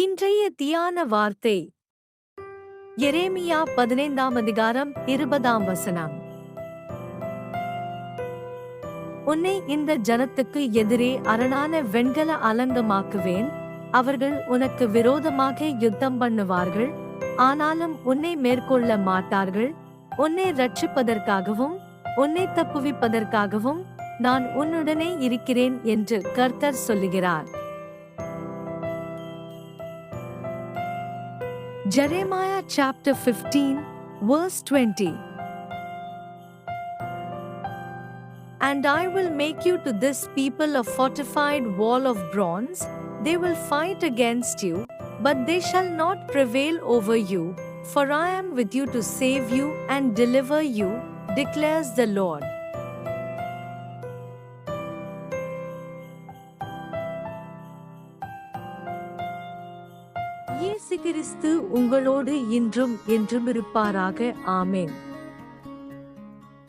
இன்றைய தியான வார்த்தை. எரேமியா பதினைந்தாம் அதிகாரம் இருபதாம் வசனம். உன்னை இந்த ஜனத்துக்கு எதிரே அரணான வெண்கல அலங்கமாக்குவேன். அவர்கள் உனக்கு விரோதமாக யுத்தம் பண்ணுவார்கள். ஆனாலும் உன்னை மேற்கொள்ள மாட்டார்கள். உன்னை ரட்சிப்பதற்காகவும் உன்னை தப்புவிப்பதற்காகவும் நான் உன்னுடனே இருக்கிறேன் என்று கர்த்தர் சொல்லுகிறார். Jeremiah chapter 15, verse 20. And I will make you to this people a fortified wall of bronze. They will fight against you, but they shall not prevail over you. For I am with you to save you and deliver you, declares the Lord. இயேசு கிறிஸ்து உங்களோடு இன்றும் என்றும் இருப்பாராக ஆமேன்.